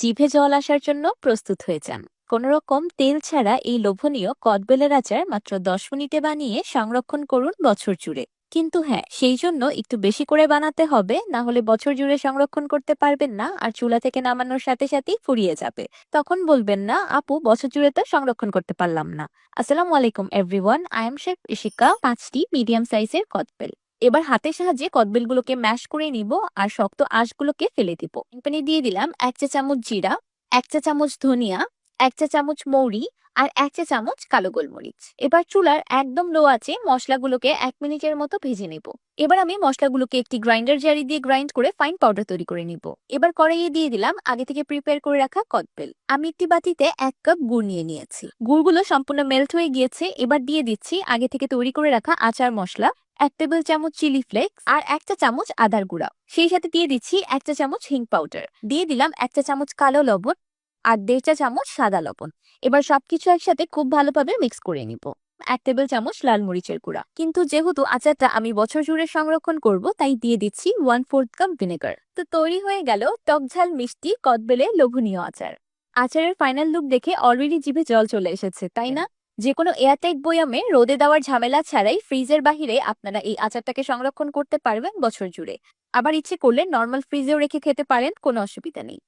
জিভে জল আসার জন্য প্রস্তুত হয়ে যান। কোনো রকম তেল ছাড়া এই লোভনীয় কদবেলের আচার মাত্র দশ মিনিটে বানিয়ে সংরক্ষণ করুন বছর জুড়ে। কিন্তু হ্যাঁ সেই জন্য একটু বেশি করে বানাতে হবে, না হলে বছর জুড়ে সংরক্ষণ করতে পারবেন না আর চুলা থেকে নামানোর সাথে সাথেই ফুরিয়ে যাবে। তখন বলবেন, না, আপু, বছর জুড়ে তো সংরক্ষণ করতে পারলাম না। আসসালামু আলাইকুম, everyone, I am Sheikh Ishika পাঁচটি মিডিয়াম সাইজের কদবেল। এবার হাতের সাহায্যে কদবেলগুলোকে ম্যাশ করে নিব আর শক্ত আঁশগুলোকে ফেলে দিব। প্যানে দিয়ে দিলাম এক চা চামচ জিরা, এক চা চামচ ধনিয়া এক চা চামচ মৌরি আর এক চা চামচ কালো গোলমরিচ। এবার চুলার একদম লো আছে মশলাগুলোকে এক মিনিটের মতো ভেজে নেব। এবার আমি মশলাগুলোকে একটি গ্রাইন্ডার জারি দিয়ে গ্রাইন্ড করে ফাইন পাউডার তৈরি করে নিব। এবার কড়াইয়ে দিয়ে দিলাম আগে থেকে প্রিপেয়ার করে রাখা কদবেল আমি একটি বাটিতে এক কাপ গুড় নিয়ে নিয়েছি। গুড়গুলো সম্পূর্ণ মেল্ট হয়ে গিয়েছে। এবার দিয়ে দিচ্ছি আগে থেকে তৈরি করে রাখা আচার মশলা, এক টেবিল চামচ চিলি ফ্লেক্স আর এক চা চামচ আদার গুঁড়া। সেই সাথে দিয়ে দিচ্ছি এক চা চামচ হিং পাউডার দিয়ে দিলাম এক চা চামচ কালো লবণ আর দেড় চা চামচ সাদা লবণ। এবার সবকিছু একসাথে খুব ভালোভাবে মিক্স করে নিব। এক টেবিল চামচ লাল মরিচের গুঁড়া। কিন্তু যেহেতু আচারটা আমি বছর জুড়ে সংরক্ষণ করব, তাই দিয়ে দিচ্ছি ওয়ান ফোর্থ কাপ ভিনেগার তো তৈরি হয়ে গেল টকঝাল মিষ্টি কদবেলে লোভনীয় আচার। আচারের ফাইনাল লুক দেখে অলরেডি জিভে জল চলে এসেছে, তাই না? যে কোনো এয়ারটাইট বয়ামে রোদে দেওয়ার ঝামেলা ছাড়াই ফ্রিজের বাহিরে আপনারা এই আচারটাকে সংরক্ষণ করতে পারবেন বছর জুড়ে। আবার ইচ্ছে করলে নর্মাল ফ্রিজেও রেখে খেতে পারেন, কোনো অসুবিধা নেই।